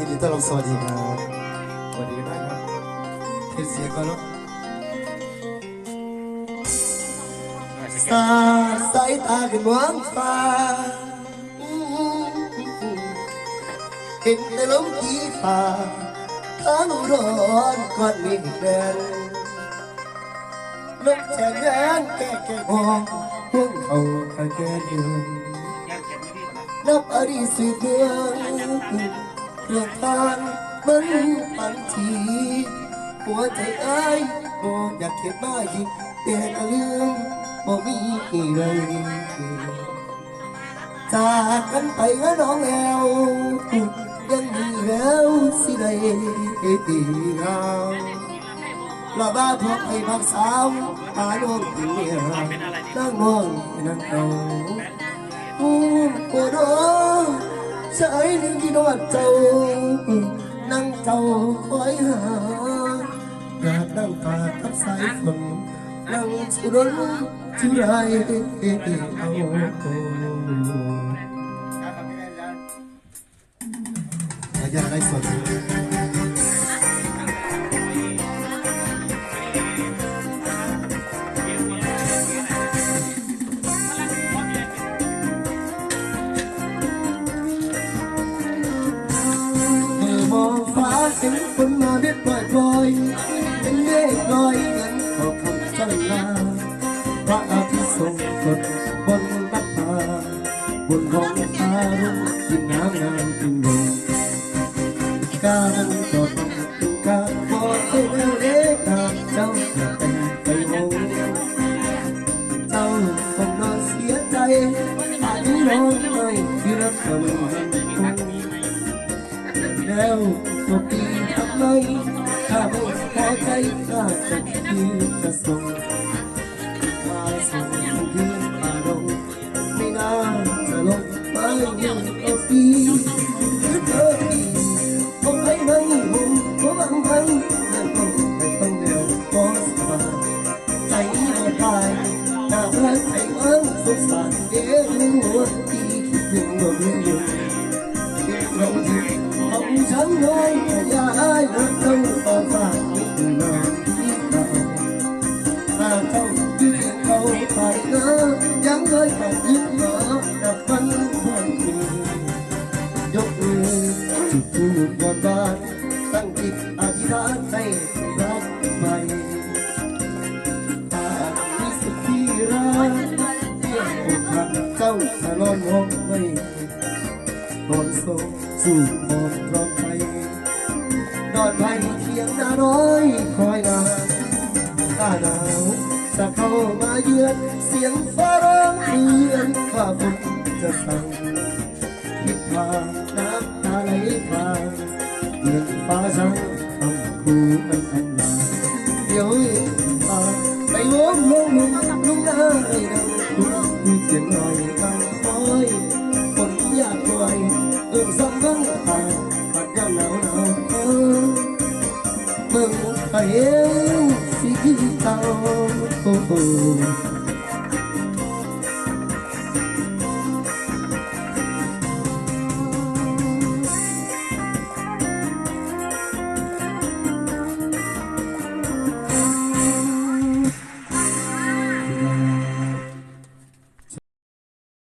ยินดีต้อนรับสวัสดีครับสวัสดีด้วยครับเทสเสียงก่อนเนาะสาดสายตาขึ้นมองฟ้าเห็นแต่ลมกีฟ้าทั้งร้อนกอดมีแดนลมแฉแงแก่แก่มองห่วงเขาข้าแก่ยืนนับอดีตสืบเมือง เรื่องทานมันปันทีหัวใจอ้ายบออยากเก็บมาหิบแต่ก็ลืมบ่มีอะไรจากกันไปก็น้องแล้วยังมีแล้วสิได้งามลาบ้าพบให้พักสาวตาน้องกินเมียนั่งมองนั่งเก่าโอ้โอ้โด ชายหนึ่งที่นวดเจ้า นั่งเจ้าคอยหาอยาดนั่งตากับสายฝนนั่งชุรนจุไรเอาอยากได้สด เห็นฝนมาเด็ดปล่อยปล่อยเป็นเมฆลอยเงินขอคำเจ้าลาพระอาทิตย์ทรงกดบนนัตาบนท้องฟ้ารุ่งยิ่งงามงามจริงเลยการกดการบอกให้เราเล็กตาเจ้าอย่าเป็นไปโง่เจ้าคงนอนเสียใจอาจยุร้องไห้ที่รักกำลังคงแล้ว ก็ปีทำไมถ้าไม่พอใจข้าจะคืนจะส่งมาส่งคืนอารมณ์ไม่น่าจะลงไม่ยังเอาดีหรือเธอดี không thấy mấy hùng của bản thân nên không thể phân đều có mà thấy là tài nào hết thầy ơn sốt sàn để mua đi đừng ngồi nhiều đừng ngồi gì không dám nói là ai đã không có phải những lời đi vào mà không biết câu phải ngỡ dáng hơi còn biết ngỡ đập văn buồn mình ยกมือจุดธูปบนบานตั้งจิตอธิษฐานให้รั นองไม่นโซสู่มองพร้อมใจนอนไปเทียงนาน้อยคอยนานถ้าหนาวจะเข้ามาเยือน เสียงฟ้าร้องเตือนว่าฝนจะสั่งคิดว่าน้ำตาไหลพราเดือนฟ้าสั่งคำคูมันอำลาเดี๋ยวตาไปล้มลงลุงลุงได้ดังคุณมีเสียงหน่อยคำ เบิ่ง